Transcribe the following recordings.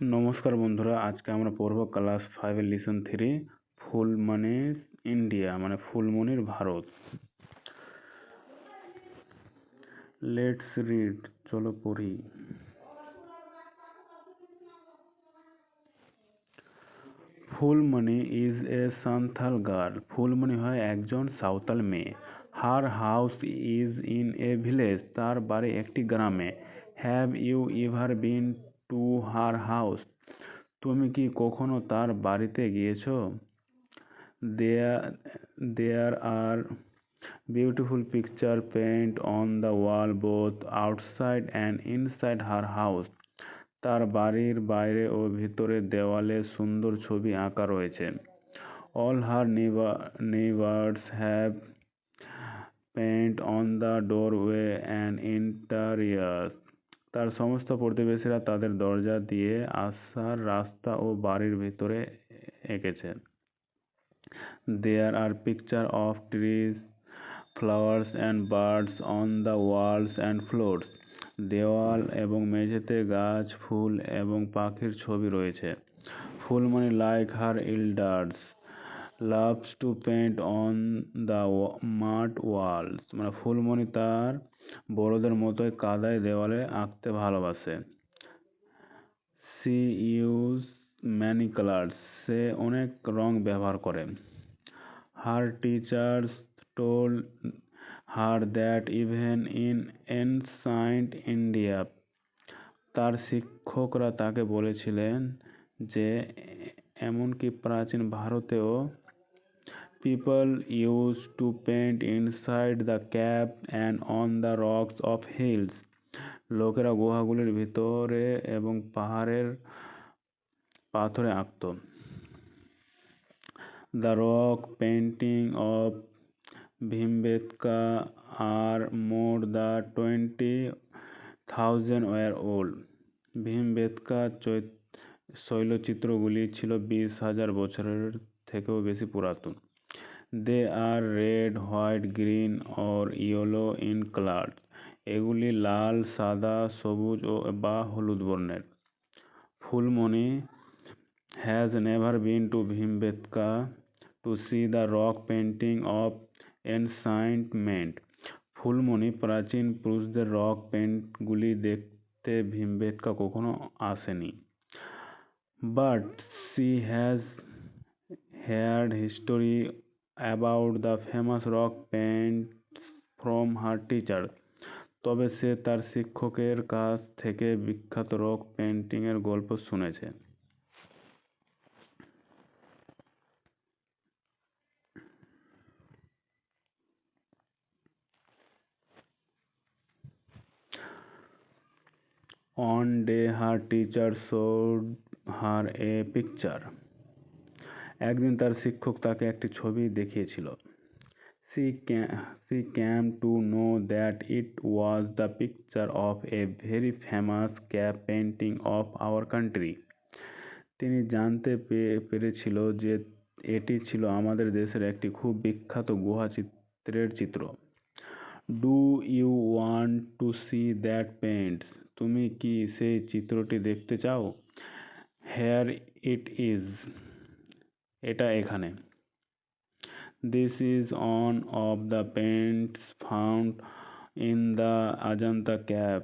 নমস্কার বন্ধুরা, আজকে আমরা পড়ব ক্লাস ফাইভের লিসন থ্রি ফুল মানে ইন্ডিয়া মানে ফুলমনির ভারত। লেটস রিড চলো পড়ি। Phulmoni is a Santhal girl Phulmoni হয় একজন সাঁওতাল মেয়ে। Her house is in a village তার বাড়ি একটি গ্রামে। Have you ever been to her house তুমি কি কখনো তার বাড়িতে গিয়েছো? There there are beautiful picture paint on the wall both outside and inside her house তার বাড়ির বাইরে ও ভিতরে দেওয়ালে সুন্দর ছবি আঁকা রয়েছে। All her neighbours have paint on the doorway and interiors তার সমস্ত প্রতিবেশীরা তাদের দরজা দিয়ে আসার রাস্তা ও বাড়ির ভিতরে এঁকেছে। There are picture of trees flowers and birds on the walls and floors দেওয়াল এবং মেঝেতে গাছ, ফুল এবং পাখির ছবি রয়েছে। Phulmoni like her elders loves to paint on the mud walls মানে ফুলমণি তার বড়দের মতোই কাদায় দেওয়ালে আঁকতে ভালোবাসে। সি ইউজ ম্যানি কালার্স সে অনেক রং ব্যবহার করে। Her teachers told her that even in ancient India তার শিক্ষকরা তাকে বলেছিলেন যে, এমনকি প্রাচীন ভারতেও people use to paint inside the cave and on the rocks of hills লোকেরা গুহাগুলির ভিতরে এবং পাহাড়ের পাথরে আঁকত। The rock painting of Bhimbetka are more the twenty thousand year old Bhimbetka শৈলচিত্রগুলি ছিল বিশ হাজার বছরের থেকেও বেশি পুরাতন। They are red, white, green or yellow in colour. এগুলি লাল, সাদা, সবুজ ও বা হলুদ বর্ণের। Phulmoni has never been to Bhimbetka to see the rock painting of ancient men Phulmoni প্রাচীন পুরুষদের রক পেন্টগুলি দেখতে ভীমবেদকা কখনো আসেনি। But she has heard history about the famous rock paint from her teacher তবে সে তার শিক্ষকের কাছ থেকে বিখ্যাত রক পেন্টিংয়ের গল্প শুনেছে One day her teacher showed her a picture. একদিন তার শিক্ষক তাকে একটি ছবি দেখিয়েছিল। she she came to know that it was the picture of a very famous cave painting of our country তিনি জানতে পেরেছিল যে এটি ছিল আমাদের দেশের একটি খুব বিখ্যাত গুহা চিত্রের চিত্র। Do you want to see that paints তুমি কি সেই চিত্রটি দেখতে চাও? Here it is. এটা এখানে। This is on of the paints found in the Ajanta cave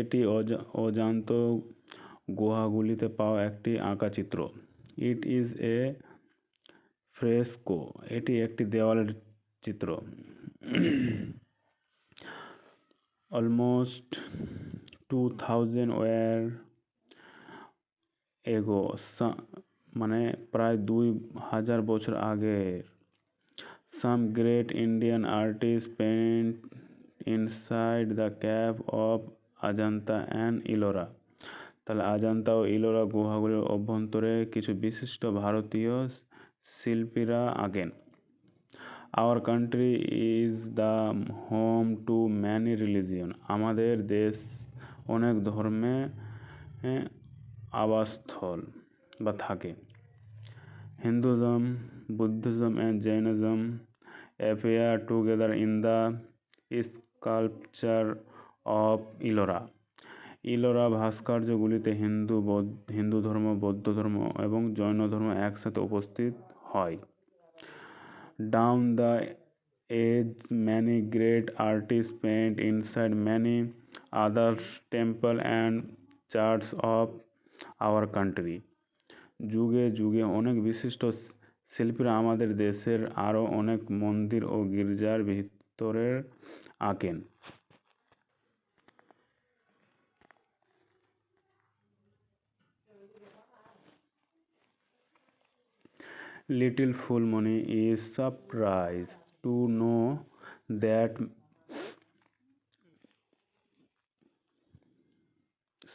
এটি অজান্ত গুহাগুলিতে পাওয়া একটি আঁকা চিত্র। ইট ইজ এ ফ্রেস্কো এটি একটি দেওয়ালের চিত্র। অলমোস্ট টু থাউজেন্ড ওয়ার এগো মানে প্রায় দুই হাজার বছর আগে some great Indian artist paint inside the cave of Ajanta and Ellora তাহলে আজান্তা ও ইলোরা গুহাগুলির অভ্যন্তরে কিছু বিশিষ্ট ভারতীয় শিল্পীরা আঁকেন our country is the home to many religion আমাদের দেশ অনেক ধর্মে আবাসস্থল বা থাকে। Hinduism Buddhism and Jainism appear together in the sculpture of Ellora Ellora ভাস্কর্যগুলিতে হিন্দু হিন্দু ধর্ম, বৌদ্ধ ধর্ম এবং জৈন ধর্ম একসাথে উপস্থিত হয়। Down the age many great artist paint inside many others temple and church of our country যুগে যুগে অনেক বিশিষ্ট শিল্পীরা আমাদের দেশের আরও অনেক মন্দির ও গির্জার ভিতরে আঁকেন। Little Fulmoni is surprised to know that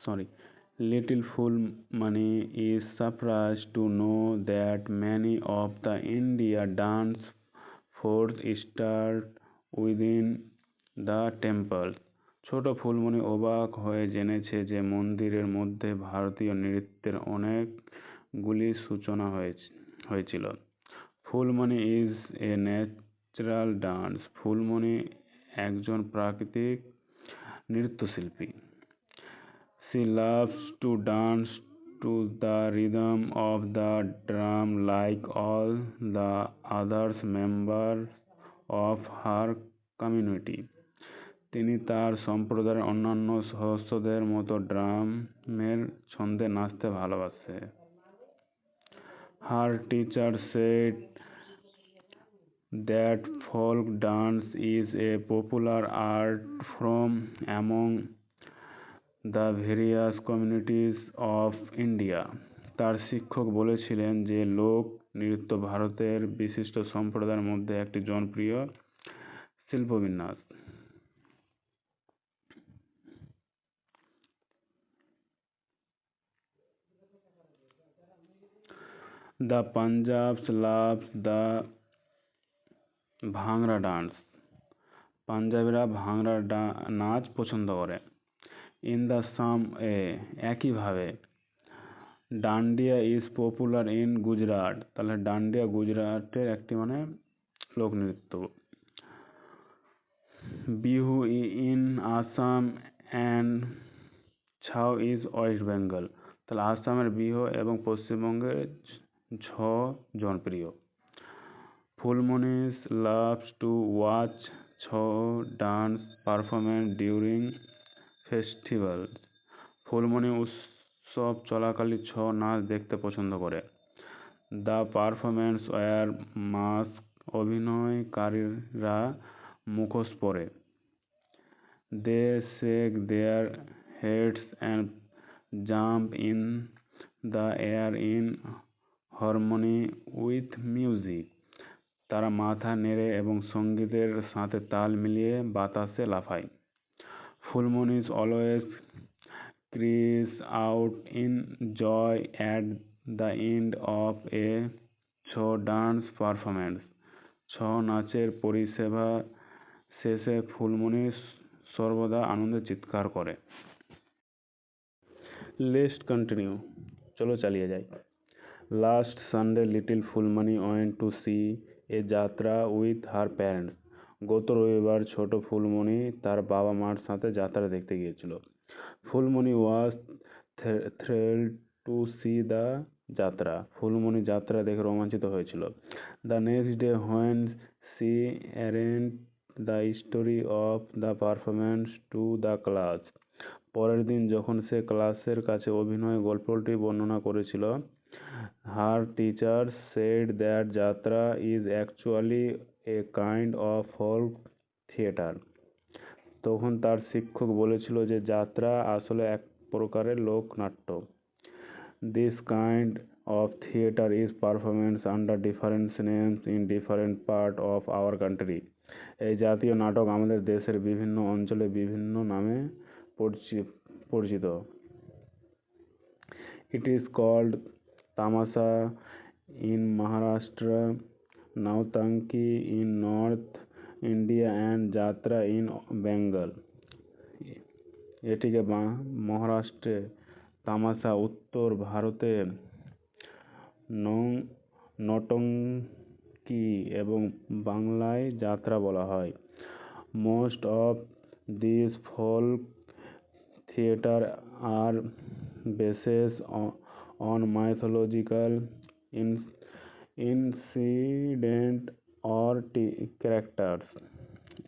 sorry Little Fulmoni is surprised to know that many of the India dance forms start within the temples. ছোট ফুলমণি অবাক হয়ে জেনেছে যে মন্দিরের মধ্যে ভারতীয় নৃত্যের অনেকগুলি সূচনা হয়েছে, হয়েছিল। Phulmoni is a natural dance Phulmoni একজন প্রাকৃতিক নৃত্যশিল্পী। She loves to dance to the rhythm of the drum like all the others member of her community তিনি তার সম্প্রদায়ের অন্যান্য সদস্যদের মতো ড্রামের ছন্দে নাচতে ভালোবাসে। Her teacher said that folk dance is a popular art from among the various communities of India. তার শিক্ষক বলেছিলেন যে, লোক নৃত্য ভারতের বিশিষ্ট সম্প্রদায়ের মধ্যে একটি জনপ্রিয় শিল্পবিন্যাস। The Punjabs love the bhangra dance. পাঞ্জাবিরা bhangra নাচ পছন্দ করে। ইন দ্য সাম এ একইভাবে Dandiya is popular in Gujarat তাহলে ডান্ডিয়া গুজরাটের একটি মানে লোকনৃত্য Bihu in Assam and Chhau is west Bengal তাহলে আসামের বিহু এবং পশ্চিমবঙ্গের ছ জনপ্রিয়। Phulmoni's loves to watch Chhau dance performance during festival. Phulmoni উৎসব চলাকালীন ছ নাচ দেখতে পছন্দ করে। দ্য পারফরমেন্স ওয়ার মাস্ক অভিনয়কারীরা মুখোশ পরে। They shake their heads and jump in the air in harmony with music. তারা মাথা নেড়ে এবং সঙ্গীতের সাথে তাল মিলিয়ে বাতাসে লাফায়। Phulmoni's always cries out in joy at the end of a Chhau dance performance ছ নাচের পরিষেবা শেষে ফুলমনি সর্বদা আনন্দে চিৎকার করে। লিস্ট কন্টিনিউ। চলো চালিয়ে যাই। Last Sunday little Phulmoni went to see a jatra with her parents. গত রবিবার ছোট ফুলমণি তার বাবা মার সাথে যাত্রা দেখতে গিয়েছিল। Phulmoni was thrilled to see the jatra. Phulmoni jatra দেখে রোমাঞ্চিত হয়েছিল। The next day when she অ্যারেন্ট the story of the performance to the class. পরের দিন যখন সে ক্লাসের কাছে অভিনয় গল্পটি বর্ণনা করেছিল, her teacher said that jatra is actually a kind of folk theatre তখন তার শিক্ষক বলেছিল যে, যাত্রা আসলে এক প্রকারের লোকনাট্য। This kind of theatre is performance under different names in different part of our country এই জাতীয় নাটক আমাদের দেশের বিভিন্ন অঞ্চলে বিভিন্ন নামে পরিচিত। It is called tamasha in Maharashtra nautanki in north India and jatra in Bengal এটিকে বা মহারাষ্ট্রে তামাশা উত্তর ভারতে নটঙ্কি এবং বাংলায় যাত্রা বলা হয়। Most of this folk theatre are bases on mythological mythological in- or t- characters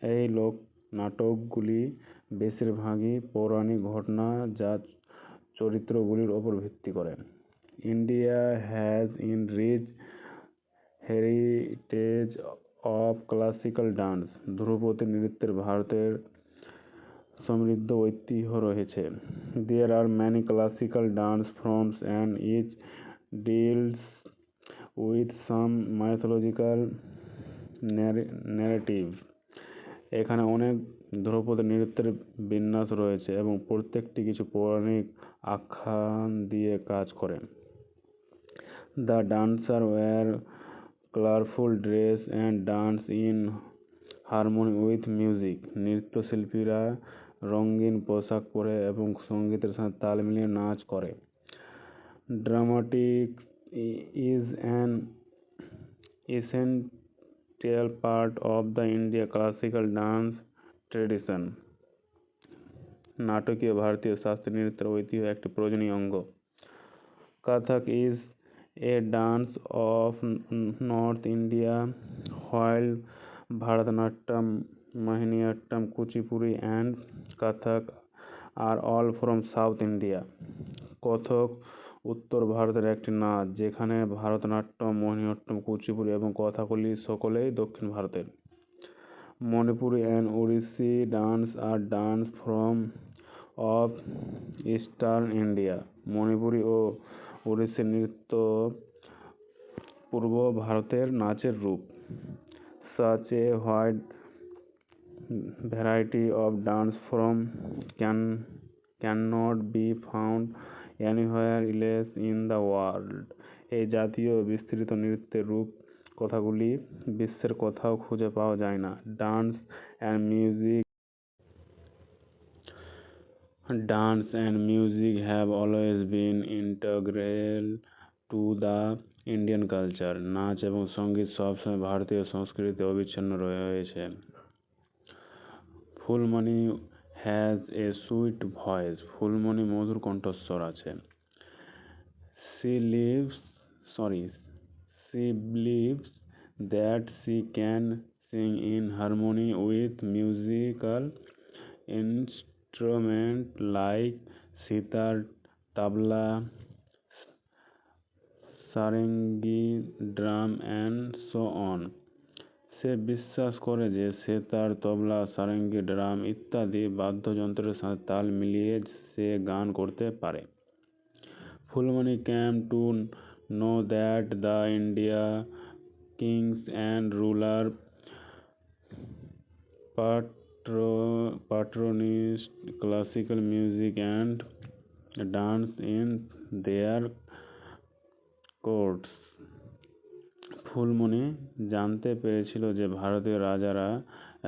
এই লোক নাটকগুলি বেশিরভাগই পৌরাণিক ঘটনা যা চরিত্রগুলির ওপর ভিত্তি করে। India has an rich heritage of classical dance. ধ্রুপদী নৃত্যের ভারতের সমৃদ্ধ ঐতিহ্য রয়েছে। There are many classical dance forms and each deals with some mythological narrative এখানে অনেক ধ্রুপদ নৃত্যের বিন্যাস রয়েছে এবং প্রত্যেকটি কিছু পৌরাণিক আখ্যান দিয়ে কাজ করে। The dancer wear colourful dress and dance in harmony with music নৃত্যশিল্পীরা রঙিন পোশাক পরে এবং সঙ্গীতের সাথে তাল মিলিয়ে নাচ করে। Dramatic is an essential part of the India classical dance tradition. নাটকীয় ভারতীয় শাস্ত্রীয় নৃত্যের ঐতিহ্য একটি প্রয়োজনীয় অঙ্গ Kathak is a dance of north India while Bharatanatyam Mohiniyattam Kuchipudi and Kathak are all from south India Kathak উত্তর ভারতের একটি নাচ, যেখানে ভারতনাট্যম মোহিনীঅট্টম কুচিপুড়ি এবং কথাকলি সকলেই দক্ষিণ ভারতের। Manipuri and Odissi dance are dance from of eastern India Manipuri ও ওড়িশি নৃত্য পূর্ব ভারতের নাচের রূপ। such a variety of dance from can can not be found anywhere else in the world এই জাতীয় বিস্তৃত নৃত্যের রূপ কথাগুলি বিশ্বের কোথাও খুঁজে পাওয়া যায় না। Dance and music dance and music have always been integral to the Indian culture. নাচ এবং সংগীত সবসময় ভারতীয় সংস্কৃতিতে অবিচ্ছিন্ন রয়েছে। Phulmoni has a sweet voice Phulmoni মধুর কণ্ঠস্বর আছে। She lives sorry she believes that she can sing in harmony with musical instrument like sitar tabla sarangi drum and so on সে বিশ্বাস করে যে সে তার তবলা, সারেঙ্গি, ড্রাম ইত্যাদি বাদ্যযন্ত্রের সাথে তাল মিলিয়ে সে গান করতে পারে। Phulmoni came to know that, the India kings and ruler patro patronized classical music and dance in their courts. Phulmoni জানতে পেরেছিল যে ভারতীয় রাজারা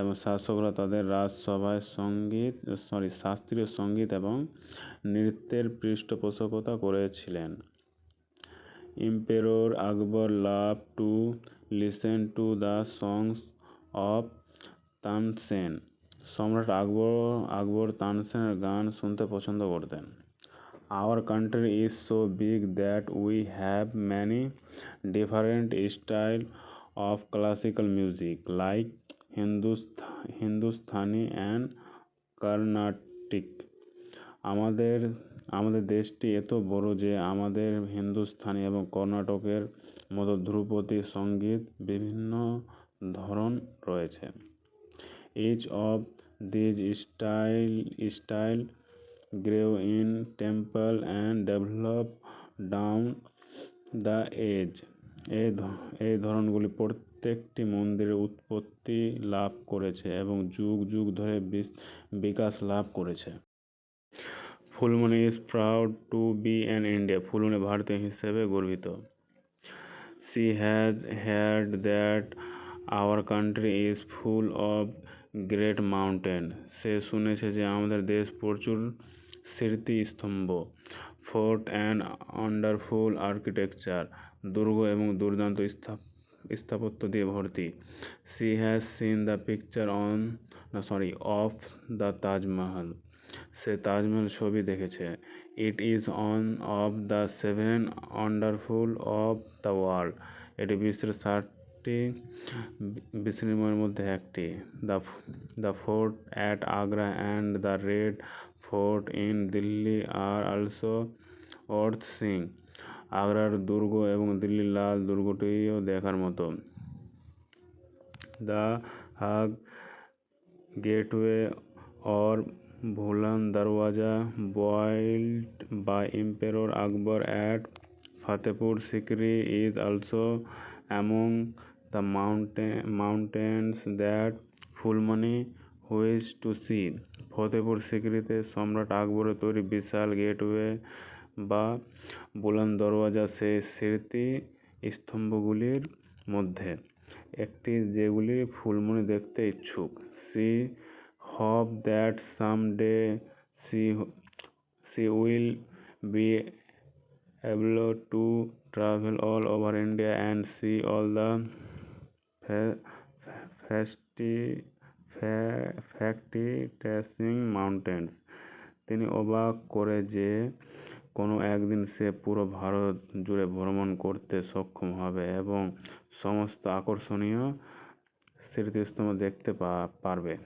এবং শাসকরা তাদের রাজসভায় সংগীত সরি শাস্ত্রীয় সংগীত এবং নৃত্যের পৃষ্ঠপোষকতা করেছিলেন। Emperor Akbar love to listen to the songs of Tansen সম্রাট আকবর আকবর তানসেনের গান শুনতে পছন্দ করতেন। Our country is so big that we have many different styles of classical music like Hindustani and Carnatic. আমাদের আমাদের দেশটি এত বড় যে আমাদের হিন্দুস্থানি এবং কর্ণাটকের মতো ধ্রুপদী সংগীত বিভিন্ন ধরন রয়েছে each of these style style grew in temple and developed down the age. এই এই ধরনগুলি প্রত্যেকটি মন্দিরের উৎপত্তি লাভ করেছে এবং যুগ যুগ ধরে বিকাশ লাভ করেছে। Phulmoni is proud to be an India Phulmoni ভারতীয় হিসেবে গর্বিত। She has had that our country is full of great mountain সে শুনেছে যে আমাদের দেশ প্রচুর স্মৃতিস্তম্ভ ফোর্ট অ্যান্ড আন্ডারফুল আর্কিটেকচার দুর্গ এবং দুর্দান্ত স্থাপত্য দিয়ে ভর্তি she has seen the picture on sorry of the Taj Mahal সে তাজমহল ছবি দেখেছে it is on of the seven wonderful of the world এটি বিশ্বের সাতটি বিস্ময়ের মধ্যে একটি the the fort at Agra and the red fort in Delhi are also worth seeing. আগ্রার দুর্গ এবং দিল্লির লাল দুর্গটিও দেখার মতো। The huge gateway or Buland Darwaza built by emperor Akbar at Fatehpur Sikri is also among the mountain mountains that Phulmoni wishes to see Fatehpur সিক্রিতে সম্রাট আকবরের তৈরি বিশাল গেটওয়ে বা বুলান দরওয়াজা সে স্মৃতি স্তম্ভগুলির মধ্যে। একটি যেগুলি ফুলমুনি দেখতে ইচ্ছুক। She hope that some day she she will be able to travel all over India and see all the ফ্যাস্টি fa- ট্যাসিং মাউন্টেন তিনি অবাক করে যে কোনো একদিন সে পুরো ভারত জুড়ে ভ্রমণ করতে সক্ষম হবে এবং সমস্ত আকর্ষণীয় স্মৃতিস্তম্ভ দেখতে পারবে।